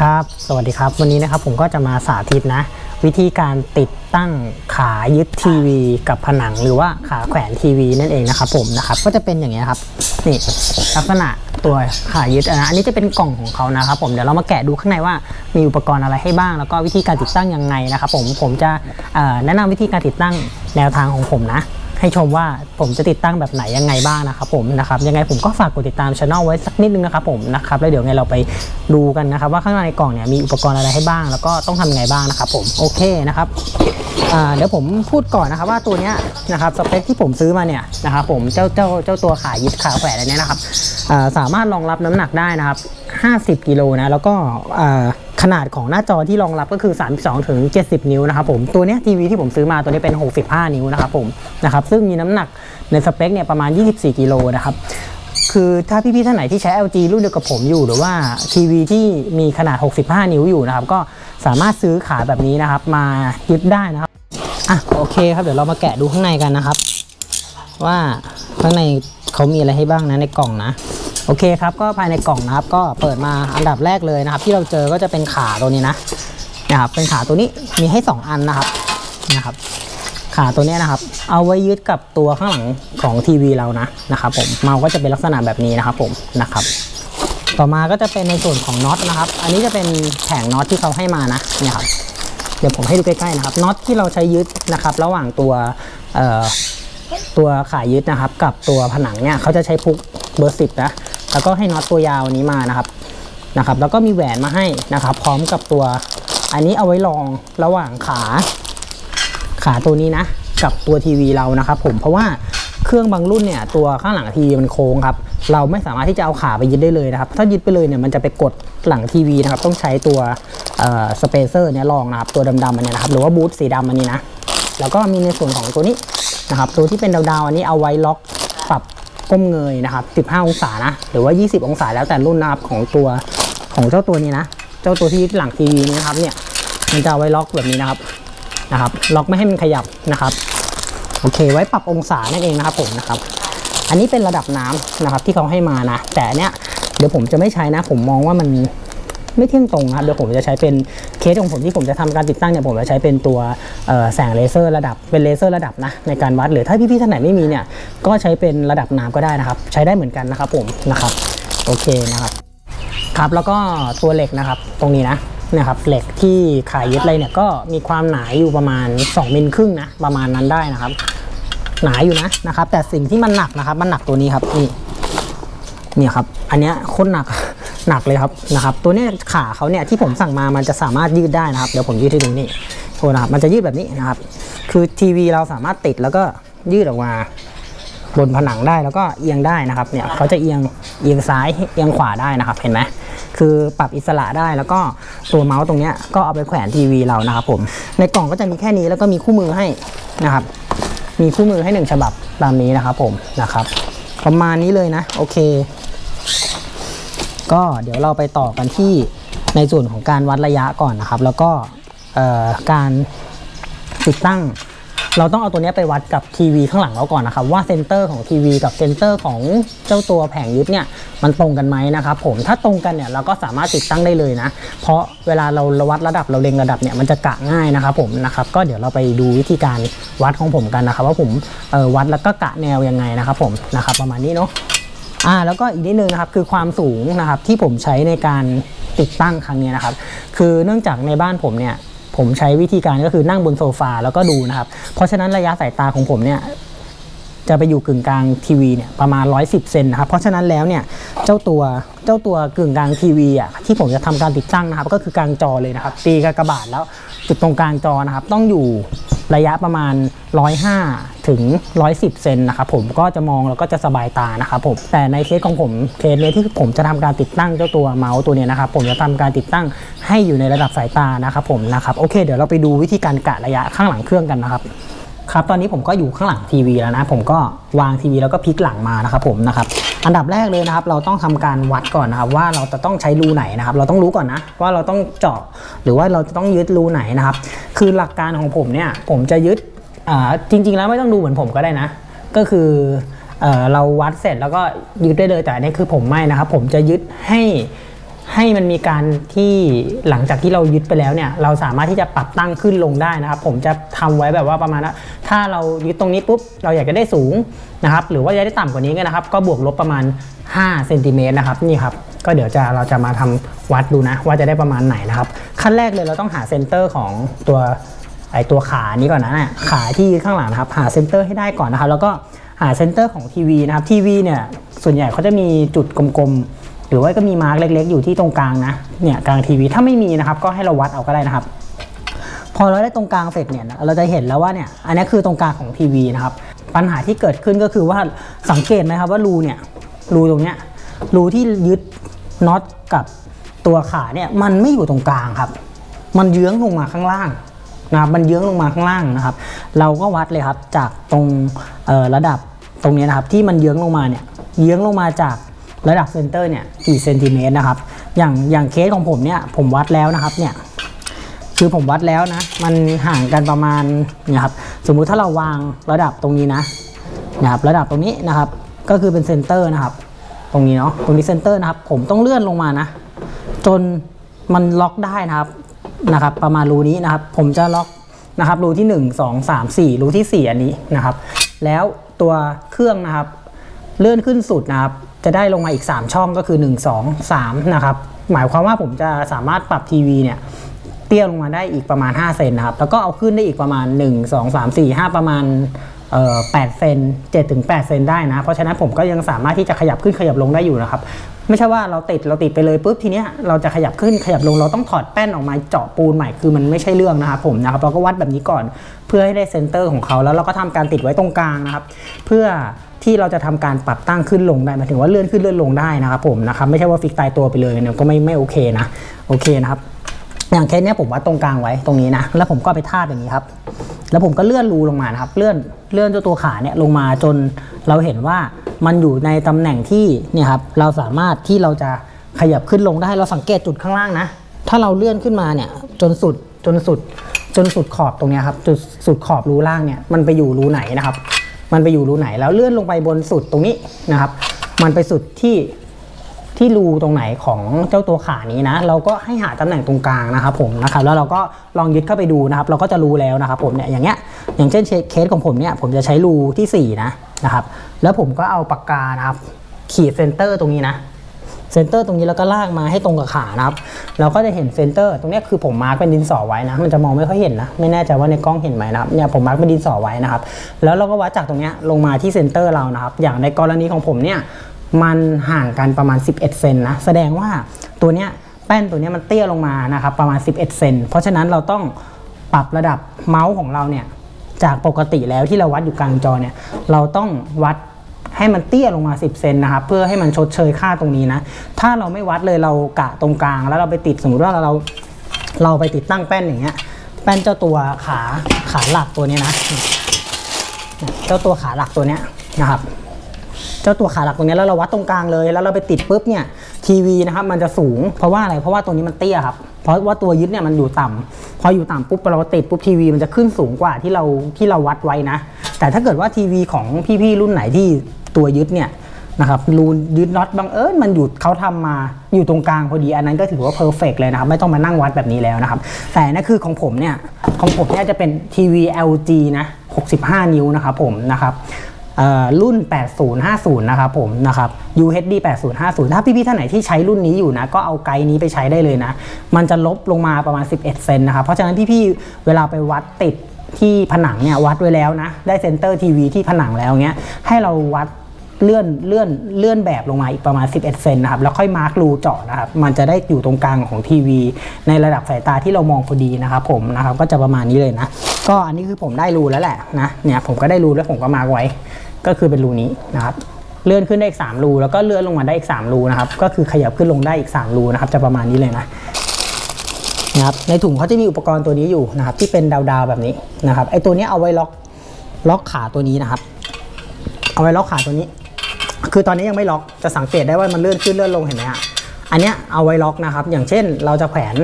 ครับ สวัสดีครับ วันนี้นะครับผมก็จะมาสาธิตนะ วิธีการติดตั้งขายึดทีวีกับผนังหรือว่าขาแขวนทีวีนั่นเองนะครับผมนะครับก็จะเป็นอย่างนี้ครับนี่ลักษณะตัวขายึดนะอันนี้จะเป็นกล่องของเขานะครับผมเดี๋ยวเรามาแกะดูข้างในว่ามีอุปกรณ์อะไรให้บ้าง แล้วก็วิธีการติดตั้งยังไงนะครับผมผมจะแนะนำวิธีการติดตั้งแนวทางของผมนะ ให้ชมว่าผมจะติดตั้งแบบไหนยังไงบ้างนะครับผมนะครับยังไงผมก็ฝากกดติดตามช anel ไว้สักนิดนึงนะครับผมนะครับแล้วเดี๋ยวไงเราไปดูกันนะครับ ว่าข้างในกล่องเนี่ยมีอุปกรณ์อะไรให้บ้าง แล้วก็ต้องทำยังไงบ้างนะครับผมโอเคนะครับเดี๋ยวผมพูดก่อนนะครับว่าตัวเนี้ยนะครับสเปคที่ผมซื้อมาเนี่ยนะครับผมเจ้าเจ้าเจ้าตัวขายึดขาแขวนอันเนี้ยนะครับสามารถรองรับน้ำหนักได้นะครับ 50 กิโลนะแล้วก็ ขนาดของหน้าจอที่รองรับก็คือ 32 ถึง 70 นิ้วนะครับผมตัวนี้ทีวีที่ผมซื้อมาตัวนี้เป็น 65 นิ้วนะครับผมนะครับซึ่งมีน้ำหนักในสเปคเนี่ยประมาณ 24 กิโลนะครับคือถ้าพี่ๆท่านไหนที่ใช้ LG รุ่นเดียวกับผมอยู่ หรือว่าทีวีที่มีขนาด 65 นิ้วอยู่นะครับ ก็สามารถซื้อขาแบบนี้นะครับ มายึดได้นะครับอะโอเคครับเดี๋ยวเรามาแกะดูข้างในกันนะครับ ว่าข้างในเขามีอะไรให้บ้างนะในกล่องนะ โอเคครับก็ภายในกล่องนะครับก็เปิดมาอันดับแรกเลยนะครับ ที่เราเจอก็จะเป็นขาตัวนี้นะนะครับเป็นขาตัวนี้มีให้ 2 อันนะครับนะครับขาตัวนี้นะครับ เอาไว้ยึดกับตัวข้างหลังของทีวีเรานะนะครับผมเมาก็จะเป็นลักษณะแบบนี้นะครับผมนะครับ ต่อมาก็จะเป็นในส่วนของน็อตนะครับ อันนี้จะเป็นแผงน็อตที่เขาให้มานะเนี่ยครับเดี๋ยวผมให้ดูใกล้ๆนะครับน็อตที่เราใช้ยึดนะครับ ระหว่างตัวตัวขายึดนะครับ กับตัวผนังเนี่ยเขาจะใช้พุกเบอร์สิบนะ แล้วก็ให้น็อตตัวยาวนี้มานะครับนะครับ แล้วก็มีแหวนมาให้นะครับ พร้อมกับตัว อันนี้เอาไว้รองระหว่างขาขาตัวนี้นะกับตัวทีวีเรานะครับ ผมเพราะว่าเครื่องบางรุ่นเนี่ยตัวข้างหลังทีวีมันโค้งครับเราไม่สามารถที่จะเอาขาไปยึดได้เลยนะครับ ถ้ายึดไปเลยเนี่ยมันจะไปกดหลังทีวีนะครับ ต้องใช้ตัวสเปเซอร์เนี่ยรองนะครับ ตัวดำๆอันนี้นะครับ หรือว่าบูทสีดำอันนี้นะ แล้วก็มีในส่วนของตัวนี้นะครับ ตัวที่เป็นดาวๆอันนี้เอาไว้ล็อก ก้มเงยนะครับ 15 องศานะ หรือว่า 20 องศาแล้วแต่รุ่นนะครับของตัวของเจ้าตัวนี้นะ เจ้าตัวที่หลังทีวีนี้นะครับเนี่ยมันจะไว้ล็อกแบบนี้นะครับนะครับ ล็อกไม่ให้มันขยับนะครับ โอเค ไว้ปรับองศานั่นเองนะครับผมนะครับ อันนี้เป็นระดับน้ำนะครับที่เขาให้มานะ แต่เนี้ยเดี๋ยวผมจะไม่ใช้นะ ผมมองว่ามัน ไม่เที่ยงตรงครับเดี๋ยวผมจะใช้เป็นเคสของผมที่ผมจะทำการติดตั้งเนี่ยผมจะใช้เป็นตัวแสงเลเซอร์ระดับเป็นเลเซอร์ระดับนะในการวัดหรือถ้าพี่ๆท่านไหนไม่มีเนี่ยก็ใช้เป็นระดับน้ำก็ได้นะครับ ใช้ได้เหมือนกันนะครับผมนะครับโอเคนะครับครับแล้วก็ตัวเหล็กนะครับตรงนี้นะนะครับเหล็กที่ขายยึดอะไรเนี่ยก็มีความหนาอยู่ประมาณ 2มิลครึ่งนะประมาณนั้นได้นะครับ หนาอยู่นะนะครับ แต่สิ่งที่มันหนักนะครับ มันหนักตัวนี้ครับนี่เนี่ยครับ อันเนี้ยโคตรหนัก หนักเลยครับนะครับตัวเนี้ยขาเขาเนี่ยที่ผมสั่งมามันจะสามารถยืดได้นะครับเดี๋ยวผมยืดให้ดูนี่โทษนะครับมันจะยืดแบบนี้นะครับ คือทีวีเราสามารถติดแล้วก็ยืดออกมาบนผนังได้แล้วก็เอียงได้นะครับเนี่ยเขาจะเอียงเอียงซ้ายเอียงขวาได้นะครับเห็นไหมคือปรับอิสระได้แล้วก็ตัวเมาส์ตรงเนี้ยก็เอาไปแขวนทีวีเรานะครับผมในกล่องก็จะมีแค่นี้แล้วก็มีคู่มือให้นะครับ มีคู่มือให้หนึ่งฉบับตามนี้นะครับผมนะครับประมาณนี้เลยนะ โอเค ก็เดี๋ยวเราไปต่อกันที่ในส่วนของการวัดระยะก่อนนะครับ แล้วก็การติดตั้ง เราต้องเอาตัวนี้ไปวัดกับทีวีข้างหลังเราก่อนนะครับ ว่าเซนเตอร์ของทีวีกับเซนเตอร์ของเจ้าตัวแผงยึดเนี่ยมันตรงกันไหมนะครับผมถ้าตรงกันเนี่ยเราก็สามารถติดตั้งได้เลยนะ เพราะเวลาเราวัดระดับเราเล็งระดับเนี่ยมันจะกะง่ายนะครับผมนะครับก็เดี๋ยวเราไปดูวิธีการวัดของผมกันนะครับ ว่าผมวัดแล้วก็กะแนวยังไงนะครับผมนะครับประมาณนี้เนาะ อ่าแล้วก็อีกนิดนึงนะครับคือความสูงนะครับที่ผมใช้ในการติดตั้งครั้งนี้นะครับ คือเนื่องจากในบ้านผมเนี่ยผมใช้วิธีการก็คือนั่งบนโซฟาแล้วก็ดูนะครับ เพราะฉะนั้นระยะสายตาของผมเนี่ยจะไปอยู่กึ่งกลางทีวีเนี่ยประมาณ 110 เซนนะครับ เพราะฉะนั้นแล้วเนี่ยเจ้าตัวเจ้าตัวกึ่งกลางทีวีอะที่ผมจะทำการติดตั้งนะครับ ก็คือกลางจอเลยนะครับ ตีกากบาทแล้วจุดตรงกลางจอนะครับ ต้องอยู่ ระยะประมาณ 105 ถึง 110 เซนนะครับผมก็จะมองแล้วก็จะสบายตานะครับผมแต่ในเคสของผมเคสเนี้ยที่ผมจะทำการติดตั้งเจ้าตัวเมาส์ตัวนี้นะครับผมจะทำการติดตั้งให้อยู่ในระดับสายตานะครับผมนะครับโอเค เดี๋ยวเราไปดูวิธีการกะระยะข้างหลังเครื่องกันนะครับครับตอนนี้ผมก็อยู่ข้างหลังทีวีแล้วนะ ผมก็วางทีวีแล้วก็พลิกหลังมานะครับผมนะครับ อันดับแรกเลยนะครับ เราต้องทำการวัดก่อนนะครับ ว่าเราจะต้องใช้รูไหนนะครับ เราต้องรู้ก่อนนะว่าเราต้องเจาะหรือว่าเราจะต้องยึดรูไหนนะครับ คือหลักการของผมเนี่ยผมจะยึดจริง ๆ แล้วไม่ต้องดูเหมือนผมก็ได้นะ ก็คือเอเราวัดเสร็จแล้วก็ยึดได้เลยแต่อันนี้คือผมไม่นะครับ ผมจะยึดให้ ให้มันมีการที่หลังจากที่เรายึดไปแล้วเนี่ย เราสามารถที่จะปรับตั้งขึ้นลงได้นะครับ ผมจะทำไว้แบบว่าประมาณว่าถ้าเรายึดตรงนี้ปุ๊บเราอยากจะได้สูงนะครับ หรือว่าจะได้ต่ำกว่านี้ก็นะครับ ก็บวกลบประมาณ5เซนติเมตรนะครับนี่ครับก็เดี๋ยวจะเราจะมาทำวัดดูนะ ว่าจะได้ประมาณไหนนะครับ ขั้นแรกเลยเราต้องหาเซนเตอร์ของตัวไอตัวขานี้ก่อนนะเนี่ยขาที่ข้างหลังนะครับ หาเซนเตอร์ให้ได้ก่อนนะครับ แล้วก็หาเซนเตอร์ของทีวีนะครับทีวีเนี่ยส่วนใหญ่เขาจะมีจุดกลมๆ หรือว่าก็มีมาร์กเล็ก ๆ อยู่ที่ตรงกลางนะเนี่ยกลางทีวีถ้าไม่มีนะครับ ก็ให้เราวัดเอาก็ได้นะครับ พอเราได้ตรงกลางเสร็จเนี่ยเราจะเห็นแล้วว่าเนี่ยอันนี้คือตรงกลางของทีวีนะครับปัญหาที่เกิดขึ้นก็คือว่าสังเกตไหมครับว่ารูเนี่ยรูตรงเนี้ยรูที่ยึดน็อตกับตัวขาเนี่ยมันไม่อยู่ตรงกลางครับ มันเยื้องลงมาข้างล่างนะครับมันเยื้องลงมาข้างล่างนะครับ เราก็วัดเลยครับจากตรงระดับตรงเนี้ยนะครับที่มันเยื้องลงมาเนี่ยเยื้องลงมาจาก ระดับเซนเตอร์เนี่ยกี่เซนติเมตรนะครับ อย่างอย่างเคสของผมเนี่ยผมวัดแล้วนะครับเนี่ยคือผมวัดแล้วนะ มันห่างกันประมาณเนี่ยครับสมมุติถ้าเราวางระดับตรงนี้นะนะครับระดับตรงนี้นะครับ ก็คือเป็นเซนเตอร์นะครับ ตรงนี้เนาะตรงนี้เซนเตอร์นะครับ ผมต้องเลื่อนลงมานะ จนมันล็อกได้นะครับนะครับ ประมาณรูนี้นะครับ ผมจะล็อกนะครับรูที่ 1 2 3 4 รูที่ 4 อันนี้นะครับ แล้วตัวเครื่องนะครับ เลื่อนขึ้นสุดนะครับ จะได้ลงมาอีก 3 ช่องก็คือ 1 2 3 นะครับ หมายความว่าผมจะสามารถปรับทีวีเนี่ยเตี้ยลงมาได้อีกประมาณ 5 เซนนะครับ แล้วก็เอาขึ้นได้อีกประมาณ 1 2 3 4 5 ประมาณเอ่อ8เซน7ถึง8เซนได้นะ เพราะฉะนั้นผมก็ยังสามารถที่จะขยับขึ้นขยับลงได้อยู่นะครับ ไม่ใช่ว่าเราติดเราติดไปเลยปุ๊บทีเนี้ยเราจะขยับขึ้นขยับลงเราต้องถอดแป้นออกมาเจาะปูนใหม่คือมันไม่ใช่เรื่องนะครับผมนะครับเราก็วัดแบบนี้ก่อนเพื่อให้ได้เซนเตอร์ของเขาแล้วเราก็ทำการติดไว้ตรงกลางนะครับ เพื่อ ที่เราจะทำการปรับตั้งขึ้นลงได้หมายถึงว่าเลื่อนขึ้นเลื่อนลงได้นะครับผมนะครับไม่ใช่ว่าฟิกตายตัวไปเลยเนี่ยก็ไม่ไม่โอเคนะโอเคนะครับอย่างเคสเนี้ยผมวัดตรงกลางไว้ตรงนี้นะแล้วผมก็ไปทาบอย่างนี้ครับ แล้วผมก็เลื่อนรูลงมานะครับเลื่อนเลื่อนเจ้าตัวขาเนี่ยลงมาจนเราเห็นว่ามันอยู่ในตำแหน่งที่เนี่ยครับเราสามารถที่เราจะขยับขึ้นลงได้เราสังเกตจุดข้างล่างนะ ถ้าเราเลื่อนขึ้นมาเนี่ยจนสุดจนสุดจนสุดขอบตรงนี้ครับจุดสุดขอบรูล่างเนี่ยมันไปอยู่รูไหนนะครับ มันไปอยู่รูไหนแล้วเลื่อนลงไปบนสุดตรงนี้นะครับ มันไปสุดที่ที่รูตรงไหนของเจ้าตัวขานี้นะ เราก็ให้หาตำแหน่งตรงกลางนะครับผมนะครับแล้วเราก็ลองยึดเข้าไปดูนะครับ เราก็จะรู้แล้วนะครับผมเนี่ยอย่างเงี้ยอย่างเช่นเคสของผมเนี่ยผมจะใช้รูที่4นะนะครับแล้วผมก็เอาปากกานะครับขีดเซนเตอร์ตรงนี้นะ เซนเตอร์ตรงนี้แล้วก็ลากมาให้ตรงกับขานะครับ เราก็จะเห็นเซนเตอร์ตรงนี้คือผมมาร์กเป็นดินสอไว้นะ มันจะมองไม่ค่อยเห็นนะ ไม่แน่ใจว่าในกล้องเห็นไหมนะครับ เนี่ยผมมาร์กเป็นดินสอไว้นะครับ แล้วเราก็วัดจากตรงนี้ลงมาที่เซนเตอร์เรานะครับ อย่างในกรณีของผมเนี่ย มันห่างกันประมาณ 11 เซนนะ แสดงว่าตัวเนี้ยแป้นตัวเนี้ยมันเตี้ยลงมานะครับประมาณ 11 เซน เพราะฉะนั้นเราต้องปรับระดับเมาส์ของเราเนี่ยจากปกติแล้วที่เราวัดอยู่กลางจอเนี่ยเราต้องวัด ให้มันเตี้ยลงมา 10 เซนนะครับเพื่อให้มันชดเชยค่าตรงนี้นะ ถ้าเราไม่วัดเลยเรากะตรงกลาง แล้วเราไปติดสมมติว่าเราเราไปติดตั้งแป้นอย่างเงี้ยแป้นเจ้าตัวขาขาหลักตัวนี้นะ เจ้าตัวขาหลักตัวเนี้ยนะครับ เจ้าตัวขาหลักตรงเนี้ยแล้วเราวัดตรงกลางเลย แล้วเราไปติดปุ๊บเนี่ยทีวีนะครับมันจะสูงเพราะว่าอะไรเพราะว่าตัวนี้มันเตี้ยครับเพราะว่าตัวยึดเนี่ยมันอยู่ต่ำพออยู่ต่ำปุ๊บเราติดปุ๊บทีวีมันจะขึ้นสูงกว่าที่เราที่เราวัดไว้นะ แต่ถ้าเกิดว่าทีวีของพี่ๆรุ่นไหนที่ ตัวยึดเนี่ยนะครับรูยึดน็อตบังเอิญมันอยู่เขาทำมาอยู่ตรงกลางพอดีอันนั้นก็ถือว่าเพอร์เฟกเลยนะครับ ไม่ต้องมานั่งวัดแบบนี้แล้วนะครับ แต่นั่นคือของผมเนี่ย ของผมเนี่ยจะเป็นทีวี LG นะ 65 นิ้วนะครับผมนะครับรุ่น 8050 นะครับผมนะครับ UHD 8050 ถ้าพี่ๆท่านไหนที่ใช้รุ่นนี้อยู่นะ ก็เอาไกด์นี้ไปใช้ได้เลยนะ มันจะลบลงมาประมาณ 11 เซนนะครับ เพราะฉะนั้นพี่ๆเวลาไปวัดติดที่ผนังเนี่ยวัดไว้แล้วนะ ได้เซนเตอร์ทีวีที่ผนังแล้วเงี้ยให้เราวัด เลื่อนเลื่อนเลื่อนแบบลงมาอีกประมาณ 11 เซนนะครับแล้วค่อยมาร์กรูเจาะนะครับมันจะได้อยู่ตรงกลางของทีวี ในระดับสายตาที่เรามองพอดีนะครับผมนะครับก็จะประมาณนี้เลยนะ ก็อันนี้คือผมได้รูแล้วแหละนะเนี่ยผมก็ได้รูแล้วผมก็มาร์กไว้ ก็คือเป็นรูนี้นะครับเลื่อนขึ้นได้อีก3รูแล้วก็เลื่อนลงมาได้อีก3รูนะครับก็คือขยับขึ้นลงได้อีก3รูนะครับจะประมาณนี้เลยนะนะครับในถุงเขาจะมีอุปกรณ์ตัวนี้อยู่นะครับที่เป็นดาวๆแบบนี้นะครับไอตัวนี้เอาไว้ล็อกล็อกขาตัวนี้นะครับ เอาไว้ล็อกขาตัวนี้ คือตอนนี้ยังไม่ล็อกจะสังเกตได้ว่ามันเลื่อนขึ้นเลื่อนลงเห็นไหมฮะอันเนี้ยเอาไว้ล็อกนะครับ อย่างเช่นเราจะแขวน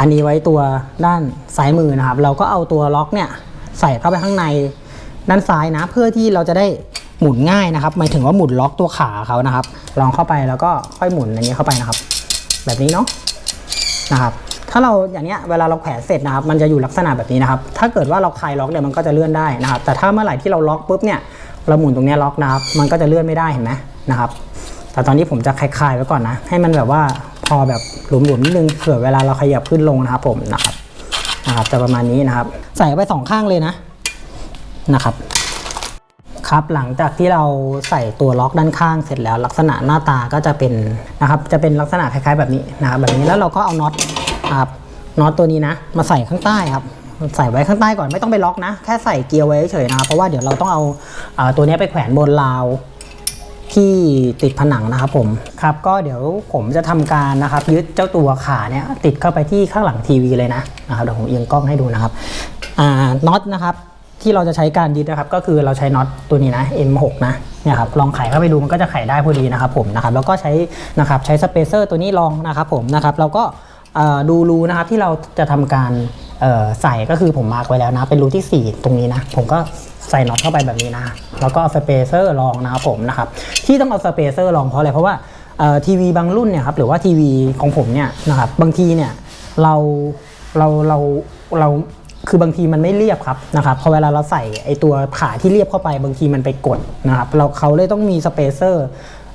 อันนี้ไว้ตัวด้านซ้ายมือนะครับ เราก็เอาตัวล็อกเนี่ยใส่เข้าไปข้างในด้านซ้ายนะ เพื่อที่เราจะได้หมุนง่ายนะครับหมายถึงว่าหมุนล็อกตัวขาเขานะครับ ลองเข้าไปแล้วก็ค่อยหมุนอันนี้เข้าไปนะครับ แบบนี้เนาะนะครับ ถ้าเราอย่างเนี้ยเวลาเราแขวนเสร็จนะครับ มันจะอยู่ลักษณะแบบนี้นะครับ ถ้าเกิดว่าเราคลายล็อกเนี่ยมันก็จะเลื่อนได้นะครับ แต่ถ้าเมื่อไหร่ที่เราล็อกปุ๊บเนี่ย เราหมุนตรงนี้ล็อกนะครับ มันก็จะเลื่อนไม่ได้เห็นไหมนะครับ แต่ตอนนี้ผมจะคลายๆไว้ก่อนนะ ให้มันแบบว่าพอแบบหลวมๆนิดนึงเผื่อเวลาเราขยับขึ้นลงนะครับ ผมนะครับนะครับจะประมาณนี้นะครับ ใส่ไปสองข้างเลยนะนะครับ ครับหลังจากที่เราใส่ตัวล็อกด้านข้างเสร็จแล้ว ลักษณะหน้าตาก็จะเป็นนะครับ จะเป็นลักษณะคล้ายๆ แบบนี้นะครับ แบบนี้แล้วเราก็เอาน็อตครับน็อตตัวนี้นะ มาใส่ข้างใต้ครับ ใส่ไว้ข้างใต้ก่อนไม่ต้องไปล็อกนะ แค่ใส่เกียร์ไว้เฉยนะครับเพราะว่าเดี๋ยวเราต้องเอาเอ่อตัวนี้ไปแขวนบนราวที่ติดผนังนะครับผมครับก็เดี๋ยวผมจะทำการนะครับ ยึดเจ้าตัวขาเนี่ยติดเข้าไปที่ข้างหลังทีวีเลยนะนะครับเดี๋ยวผมเอียงกล้องให้ดูนะครับอ่าน็อตนะครับที่เราจะใช้การยึดนะครับ ก็คือเราใช้น็อตตัวนี้นะ M6 นะเนี่ยครับลองไขเข้าไปดูมันก็จะไขได้พอดีนะครับผมนะครับแล้วก็ใช้นะครับใช้สเปเซอร์ตัวนี้ลองนะครับผมนะครับเราก็ดูรูนะครับที่เราจะทำการ ใส่ก็คือผมมาร์กไว้แล้วนะ เป็นรูที่ 4 ตรงนี้นะ ผมก็ใส่น็อตเข้าไปแบบนี้นะ แล้วก็เอาสเปเซอร์รองนะครับผมนะครับ ที่ต้องเอาสเปเซอร์รองเพราะอะไร เพราะว่าทีวีบางรุ่นเนี่ยครับหรือว่าทีวีของผมเนี่ยนะครับบางทีเนี่ยเราเราเราเราคือบางทีมันไม่เรียบครับนะครับพอเวลาเราใส่ไอตัวขาที่เรียบเข้าไปบางทีมันไปกดนะครับเราเขาเลยต้องมีสเปเซอร์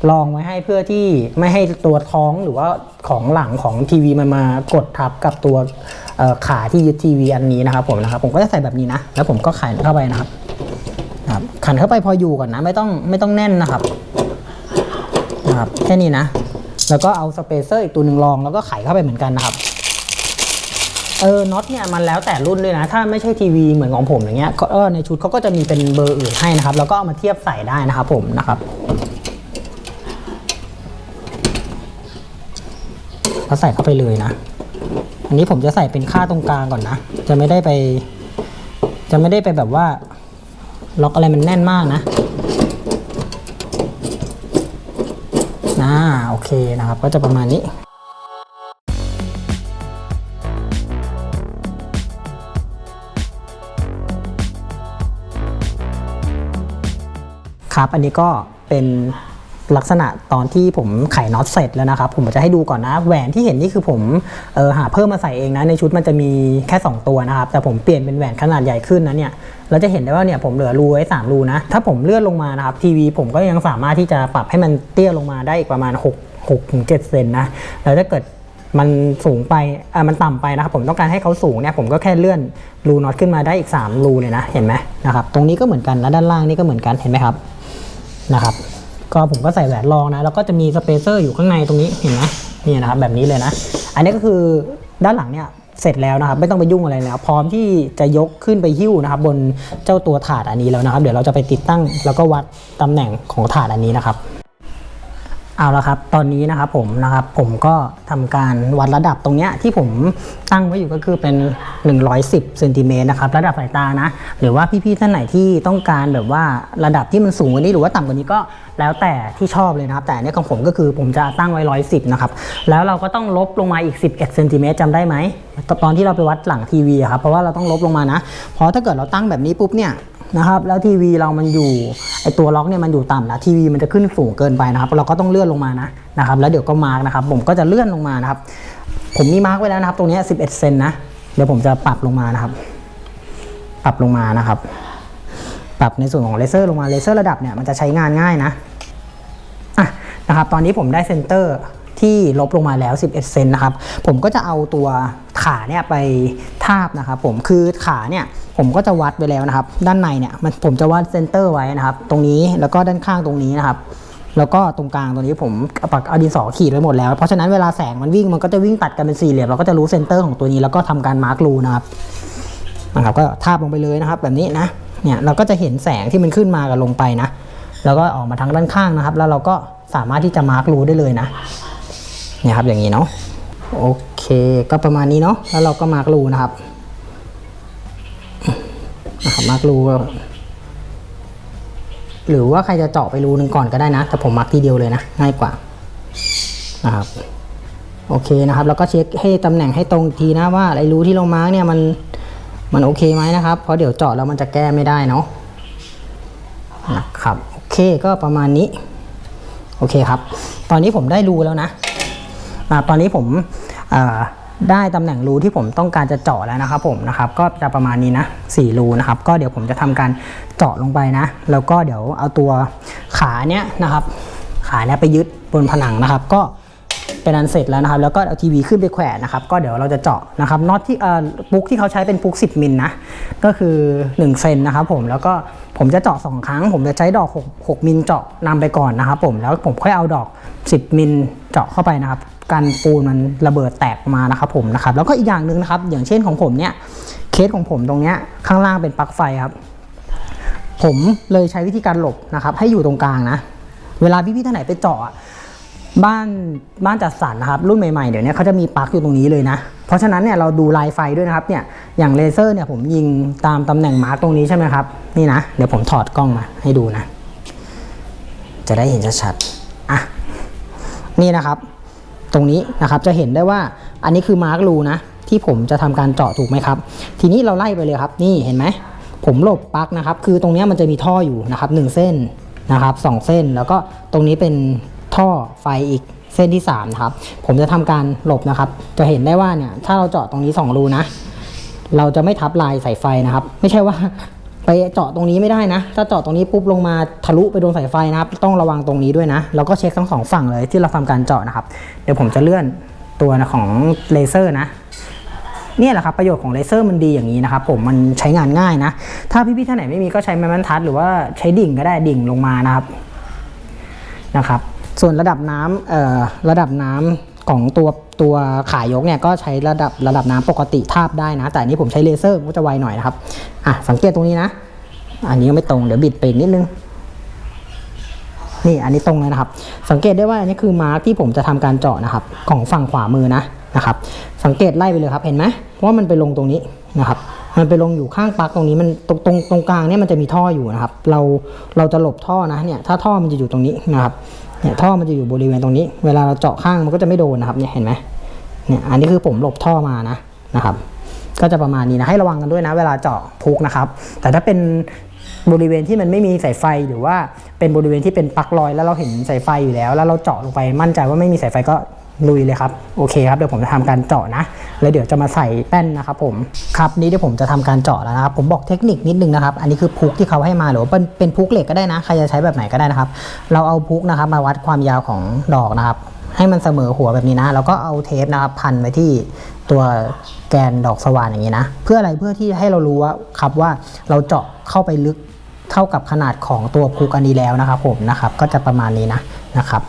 รองไว้ให้เพื่อที่ไม่ให้ตัวท้องหรือว่าของหลังของทีวีมันมากดทับกับตัวขาที่ยึดทีวีอันนี้นะครับผมนะครับผมก็จะใส่แบบนี้นะ แล้วผมก็ขันเข้าไปนะครับครับขันเข้าไปพออยู่ก่อนนะไม่ต้องไม่ต้องแน่นนะครับนะครับแค่นี้นะ แล้วก็เอาสเปเซอร์อีกตัวหนึ่งรองแล้วก็ไขเข้าไปเหมือนกันนะครับเออน็อตเนี่ยมันแล้วแต่รุ่นด้วยนะ ถ้าไม่ใช่ทีวีเหมือนของผมอย่างเงี้ยก็เออในชุดเขาก็จะมีเป็นเบอร์อื่นให้นะครับ แล้วก็เอามาเทียบใส่ได้นะครับผมนะครับ ก็ใส่เข้าไปเลยนะ อันนี้ผมจะใส่เป็นค่าตรงกลางก่อนนะ จะไม่ได้ไป จะไม่ได้ไปแบบว่า ล็อกอะไรมันแน่นมากนะอ่าโอเคนะครับ ก็จะประมาณนี้ครับ อันนี้ก็เป็น ลักษณะตอนที่ผมไขน็อตเสร็จแล้วนะครับ ผมจะให้ดูก่อนนะ แหวนที่เห็นนี่คือผมเออหาเพิ่มมาใส่เองนะ ในชุดมันจะมีแค่ 2 ตัวนะครับ แต่ผมเปลี่ยนเป็นแหวนขนาดใหญ่ขึ้นนะเนี่ยเราจะเห็นได้ว่าเนี่ยผมเหลือรูไว้3รูนะ ถ้าผมเลื่อนลงมานะครับทีวีผมก็ยังสามารถที่จะปรับให้มันเตี้ยลงมาได้อีกประมาณ 6 6ถึง7เซนนะแล้วถ้าเกิดมันสูงไปอ่ามันต่ำไปนะครับ ผมต้องการให้เขาสูงเนี่ย ผมก็แค่เลื่อนรูน็อตขึ้นมาได้อีก 3 รูเลยนะ เห็นไหมนะครับ ตรงนี้ก็เหมือนกัน แล้วด้านล่างนี่ก็เหมือนกัน เห็นไหมครับ นะครับ ก็ผมก็ใส่แหวนรองนะ แล้วก็จะมีสเปเซอร์อยู่ข้างในตรงนี้เห็นไหมนี่นะครับแบบนี้เลยนะ อันนี้ก็คือด้านหลังเนี่ยเสร็จแล้วนะครับ ไม่ต้องไปยุ่งอะไรแล้ว พร้อมที่จะยกขึ้นไปหิ้วนะครับ บนเจ้าตัวถาดอันนี้แล้วนะครับ เดี๋ยวเราจะไปติดตั้งแล้วก็วัดตำแหน่งของถาดอันนี้นะครับ เอาละครับ ตอนนี้นะครับผมนะครับผมก็ทำการวัดระดับตรงเนี้ยที่ผมตั้งไว้อยู่ก็คือเป็น 110เซนติเมตรนะครับระดับสายตานะ หรือว่าพี่ๆท่านไหนที่ต้องการแบบว่าระดับที่มันสูงกว่านี้หรือว่าต่ำกว่านี้ก็แล้วแต่ที่ชอบเลยนะครับ แต่อันนี้ของผมก็คือผมจะตั้งไว้ 110นะครับแล้วเราก็ต้องลบลงมาอีก 11เซนติเมตรจำได้ไหมตอนที่เราไปวัดหลังทีวีครับเพราะว่าเราต้องลบลงมานะเพราะถ้าเกิดเราตั้งแบบนี้ปุ๊บเนี่ยนะครับแล้วทีวีเรามันอยู่ ไอตัวล็อกเนี่ยมันอยู่ต่ำนะทีวีมันจะขึ้นสูงเกินไปนะครับ เราก็ต้องเลื่อนลงมานะนะครับ แล้วเดี๋ยวก็มาร์กนะครับ ผมก็จะเลื่อนลงมานะครับ ผมมีมาร์กไว้แล้วนะครับ ตรงนี้ 11 เซนนะ เดี๋ยวผมจะปรับลงมานะครับ ปรับลงมานะครับ ปรับในส่วนของเลเซอร์ลงมาเลเซอร์ระดับเนี่ยมันจะใช้งานง่ายนะอะนะครับ ตอนนี้ผมได้เซนเตอร์ ที่ลบลงมาแล้ว 11 เซนนะครับ ผมก็จะเอาตัวขาเนี่ยไปทาบนะครับผมคือขาเนี่ยผมก็จะวัดไปแล้วนะครับ ด้านในเนี่ยมันผมจะวัดเซนเตอร์ไว้นะครับ ตรงนี้แล้วก็ด้านข้างตรงนี้นะครับ แล้วก็ตรงกลางตรงนี้ผมเอาปากอาดินสอขีดไว้หมดแล้ว เพราะฉะนั้นเวลาแสงมันวิ่งมันก็จะวิ่งตัดกันเป็นสี่เหลี่ยมเราก็จะรู้เซนเตอร์ของตัวนี้แล้วก็ทำการมาร์กรูนะครับนะครับก็ทาบลงไปเลยนะครับ แบบนี้นะเนี่ยเราก็จะเห็นแสงที่มันขึ้นมากับลงไปนะ แล้วก็ออกมาทางด้านข้างนะครับ แล้วเราก็สามารถที่จะมาร์กรูได้เลยนะ นี่ยครับอย่างนี้เนาะโอเคก็ประมาณนี้เนาะแล้วเราก็มาร์กรูนะครับนะครับมาร์กรูหรือว่าใครจะเจาะไปรูหนึ่งก่อนก็ได้นะ แต่ผมมาร์กทีเดียวเลยนะง่ายกว่านะครับโอเคนะครับแล้วก็เช็คให้ตำแหน่งให้ตรงทีนะว่าไอ้รูที่เรามาร์กเนี่ยมันมันโอเคไหมนะครับ เพราะเดี๋ยวเจาะแล้วมันจะแก้ไม่ได้เนาะนะครับโอเคก็ประมาณนี้ โอเคครับ ตอนนี้ผมได้รูแล้วนะ ตอนนี้ผมได้ตำแหน่งรูที่ผมต้องการจะเจาะแล้วนะครับผมนะครับก็จะประมาณนี้นะสี่รูนะครับก็เดี๋ยวผมจะทำการเจาะลงไปนะ แล้วก็เดี๋ยวเอาตัวขาเนี้ยนะครับขาเนี้ยไปยึดบนผนังนะครับ ก็ เป็นอันเสร็จแล้วนะครับ แล้วก็เอาทีวีขึ้นไปแขวนนะครับ ก็เดี๋ยวเราจะเจาะนะครับน็อตที่เอ่อปุกที่เขาใช้เป็นปุก10 มิลนะ ก็คือ 1 เซนนะครับผม แล้วก็ผมจะเจาะ 2 ครั้ง ผมจะใช้ดอก 6 6 มิลเจาะนำไปก่อนนะครับผม แล้วผมค่อยเอาดอก 10 มิลเจาะเข้าไปนะครับกันปูนมันระเบิดแตกมานะครับผมนะครับ แล้วก็อีกอย่างหนึ่งนะครับ อย่างเช่นของผมเนี่ย เคสของผมตรงเนี้ยข้างล่างเป็นปลั๊กไฟครับ ผมเลยใช้วิธีการหลบนะครับ ให้อยู่ตรงกลางนะ เวลาพี่ๆท่านไหนไปเจาะ บ้านบ้านจัดสรรนะครับรุ่นใหม่ๆเดี๋ยวนี้เขาจะมีปลั๊กอยู่ตรงนี้เลยนะ เพราะฉะนั้นเนี่ยเราดูลายไฟด้วยนะครับเนี่ยอย่างเลเซอร์เนี่ยผมยิงตามตำแหน่งมาร์กตรงนี้ใช่ไหมครับนี่นะเดี๋ยวผมถอดกล้องมาให้ดูนะ จะได้เห็นชัดๆอะนี่นะครับ ตรงนี้นะครับจะเห็นได้ว่าอันนี้คือมาร์กรูนะ ที่ผมจะทำการเจาะถูกไหมครับ ทีนี้เราไล่ไปเลยครับนี่เห็นไหมผมหลบปลั๊กนะครับ คือตรงนี้มันจะมีท่ออยู่นะครับหนึ่งเส้นนะครับสองเส้นแล้วก็ตรงนี้เป็น ท่อไฟอีกเส้นที่3นะครับ ผมจะทำการหลบนะครับ จะเห็นได้ว่าเนี่ยถ้าเราเจาะตรงนี้ 2 รูนะ เราจะไม่ทับลายสายไฟนะครับ ไม่ใช่ว่าไปเจาะตรงนี้ไม่ได้นะ ถ้าเจาะตรงนี้ปุ๊บลงมาทะลุไปโดนสายไฟนะครับ ต้องระวังตรงนี้ด้วยนะ แล้วก็เช็คทั้งสองฝั่งเลยที่เราทำการเจาะนะครับ เดี๋ยวผมจะเลื่อนตัวของเลเซอร์นะเนี่ยแหละครับประโยชน์ของเลเซอร์มันดีอย่างนี้นะครับผมมันใช้งานง่ายนะ ถ้าพี่ๆท่านไหนไม่มีก็ใช้ไม้บรรทัด หรือว่าใช้ดิ่งก็ได้ดิ่งลงมานะครับนะครับ ส่วนระดับน้ำระดับน้ำของตัวตัวขายกเนี่ยก็ใช้ระดับระดับน้ำปกติทาบได้นะ แต่นี้ผมใช้เลเซอร์มันก็จะไวหน่อยนะครับอะสังเกตตรงนี้นะ อันนี้ก็ไม่ตรงเดี๋ยวบิดไปนิดนึงนี่อันนี้ตรงเลยนะครับ สังเกตได้ว่าอันนี้คือมาร์กที่ผมจะทำการเจาะนะครับ ของฝั่งขวามือนะนะครับ สังเกตไล่ไปเลยครับเห็นไหมว่ามันไปลงตรงนี้นะครับ มันไปลงอยู่ข้างปลั๊กตรงนี้มันตรงตรงตรงกลางเนี่ยมันจะมีท่ออยู่นะครับ เราเราจะหลบท่อนะเนี่ยถ้าท่อมันจะอยู่ตรงนี้นะครับ เนี่ยท่อมันจะอยู่บริเวณตรงนี้ เวลาเราเจาะข้างมันก็จะไม่โดนนะครับเนี่ยเห็นไหมเนี่ยอันนี้คือผมหลบท่อมานะนะครับ ก็จะประมาณนี้นะให้ระวังกันด้วยนะ เวลาเจาะพุกนะครับ แต่ถ้าเป็นบริเวณที่มันไม่มีสายไฟหรือว่าเป็นบริเวณที่เป็นปลั๊กลอย แล้วเราเห็นสายไฟอยู่แล้ว แล้วเราเจาะลงไปมั่นใจว่าไม่มีสายไฟก็ ลุยเลยครับโอเคครับเดี๋ยวผมจะทำการเจาะนะ แล้วเดี๋ยวจะมาใส่แป้นนะครับผมครับนี้เดี๋ยวผมจะทำการเจาะแล้วนะครับผมบอกเทคนิคนิดนึงนะครับ อันนี้คือพุกที่เขาให้มาหรือว่าเป็นเป็นพุกเหล็กก็ได้นะใครจะใช้แบบไหนก็ได้นะครับ เราเอาพุกนะครับมาวัดความยาวของดอกนะครับ ให้มันเสมอหัวแบบนี้นะ แล้วก็เอาเทปนะครับพันไว้ที่ตัวแกนดอกสว่านอย่างนี้นะ เพื่ออะไรเพื่อที่ให้เรารู้ว่าครับว่าเราเจาะเข้าไปลึกเท่ากับขนาดของตัวพุกอันนี้แล้วนะครับผมนะครับก็จะประมาณนี้นะนะครับ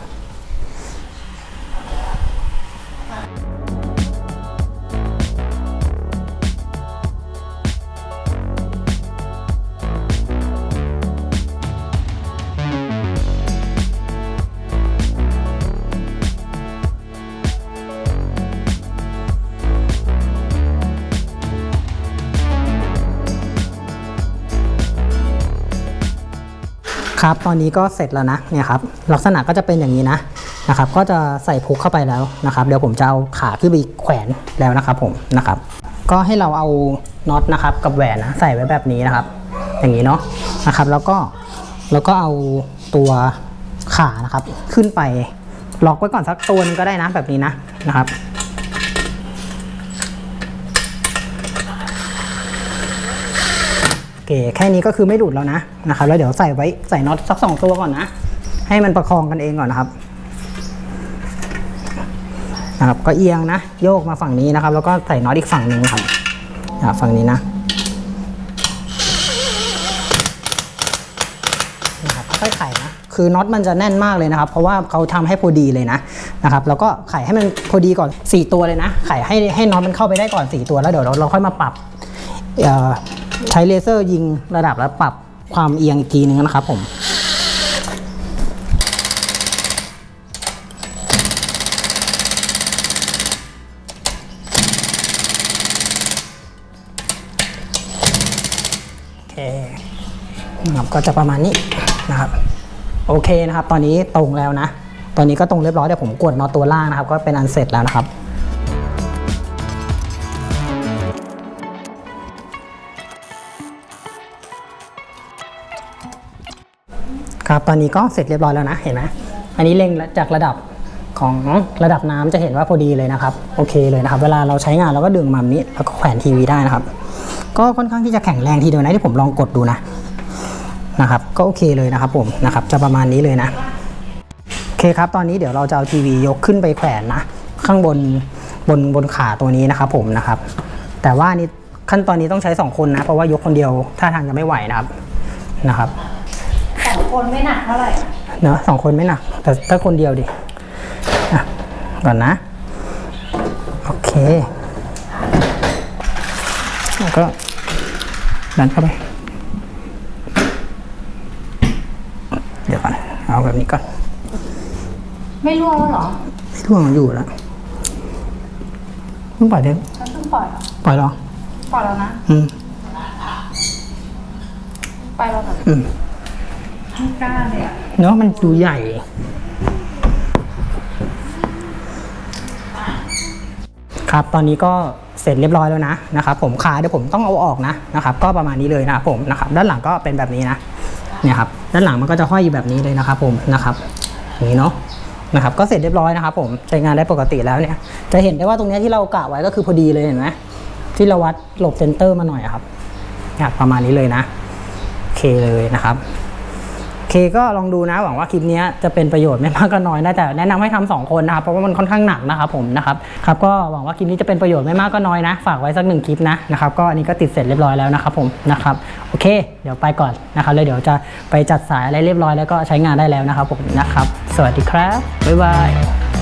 ครับ ตอนนี้ก็เสร็จแล้วนะเนี่ยครับลักษณะก็จะเป็นอย่างนี้นะนะครับ ก็จะใส่พุกเข้าไปแล้วนะครับ เดี๋ยวผมจะเอาขาขึ้นไปแขวนแล้วนะครับผมนะครับ ก็ให้เราเอาน็อตนะครับ กับแหวนนะใส่ไว้แบบนี้นะครับ อย่างนี้เนาะนะครับ แล้วก็แล้วก็เอาตัวขานะครับ ขึ้นไปล็อกไว้ก่อนสักตัวนึงก็ได้นะแบบนี้นะนะครับ โอ เคแค่นี้ก็คือไม่หลุดแล้วนะนะครับ แล้วเดี๋ยวใส่ไว้ใส่น็อตสักสองตัวก่อนนะ ให้มันประคองกันเองก่อนนะครับนะครับ ก็เอียงนะ โยกมาฝั่งนี้นะครับ แล้วก็ใส่น็อตอีกฝั่งหนึ่งครับฝั่งนี้นะนะครับค่อยไขนะคือน็อตมันจะแน่นมากเลยนะครับ เพราะว่าเขาทำให้พอดีเลยนะนะครับ แล้วก็ไขให้มันพอดีก่อน 4 ตัวเลยนะ ไขให้ให้น็อตมันเข้าไปได้ก่อน 4 ตัวแล้วเดี๋ยวเราเราค่อยมาปรับเอ่อ ใช้เลเซอร์ยิงระดับแล้วปรับความเอียงอีกทีนึงนะครับผมโอเคนะครับก็จะประมาณนี้นะครับ โอเคนะครับ ตอนนี้ตรงแล้วนะ ตอนนี้ก็ตรงเรียบร้อยเดี๋ยวผมกดน็อตตัวล่างนะครับ ก็เป็นอันเสร็จแล้วนะครับ ครับตอนนี้ก็เสร็จเรียบร้อยแล้วนะเห็นไหมอันนี้เล็งจากระดับของระดับน้ำจะเห็นว่าพอดีเลยนะครับโอเคเลยนะครับ เวลาเราใช้งานเราก็ดึงมาแบบนี้แล้วก็แขวนทีวีได้นะครับ ก็ค่อนข้างที่จะแข็งแรงทีเดียวนะที่ผมลองกดดูนะนะครับ ก็โอเคเลยนะครับผมนะครับจะประมาณนี้เลยนะโอเคครับตอนนี้เดี๋ยวเราจะเอาทีวียกขึ้นไปแขวนนะ ข้างบนบนบนขาตัวนี้นะครับผมนะครับ แต่ว่านี่ขั้นตอนนี้ต้องใช้ 2 คนนะ เพราะว่ายกคนเดียวท่าทางจะไม่ไหวนะครับนะครับ คนไม่หนักเท่าไหร่เนอะสองคนไม่หนัก แต่ถ้าคนเดียวดิอะก่อนนะ โอเค แล้วก็ดันเข้าไป เดี๋ยวก่อน เอาแบบนี้ก่อน ไม่ร่วงแล้วเหรอ ไม่ท่วงอยู่แล้วเพิ่งปล่อยเด็กฉันเพิ่งปล่อยเหรอปล่อยเหรอ ปล่อยแล้วนะ อืม ไปแล้วเหรออืมไม่ กล้าเลยอะเนาะมันดูใหญ่ ครับตอนนี้ก็เสร็จเรียบร้อยแล้วนะนะครับ ผมขาเดี๋ยวผมต้องเอาออกนะนะครับ ก็ประมาณนี้เลยนะครับผมนะครับ ด้านหลังก็เป็นแบบนี้นะเนี่ยครับด้านหลังมันก็จะห้อยอยู่แบบนี้เลยนะครับ ผมนะครับอย่างนี้เนาะนะครับก็เสร็จเรียบร้อยนะครับผมใช้งานได้ปกติแล้วเนี่ย จะเห็นได้ว่าตรงนี้ที่เรากะไว้ก็คือพอดีเลยเห็นไหมที่เราวัดหลบเซนเตอร์มาหน่อยครับ ประมาณนี้เลยนะ โอเคเลยนะครับ เคก็ลองดูนะหวังว่าคลิปนี้จะเป็นประโยชน์ไม่มากก็น้อยนะแต่แนะนำให้ทำสองคนนะครับเพราะว่ามันค่อนข้างหนักนะครับผมนะครับครับก็หวังว่าคลิปนี้จะเป็นประโยชน์ไม่มากก็น้อยนะ ฝากไว้สักหนึ่งคลิปนะนะครับก็อันนี้ก็ติดเสร็จเรียบร้อยแล้วนะครับผมนะครับโอเค เดี๋ยวไปก่อนนะครับเลยเดี๋ยวจะไปจัดสายอะไรเรียบร้อยแล้วก็ใช้งานได้แล้วนะครับผมนะครับ สวัสดีครับบ๊ายบาย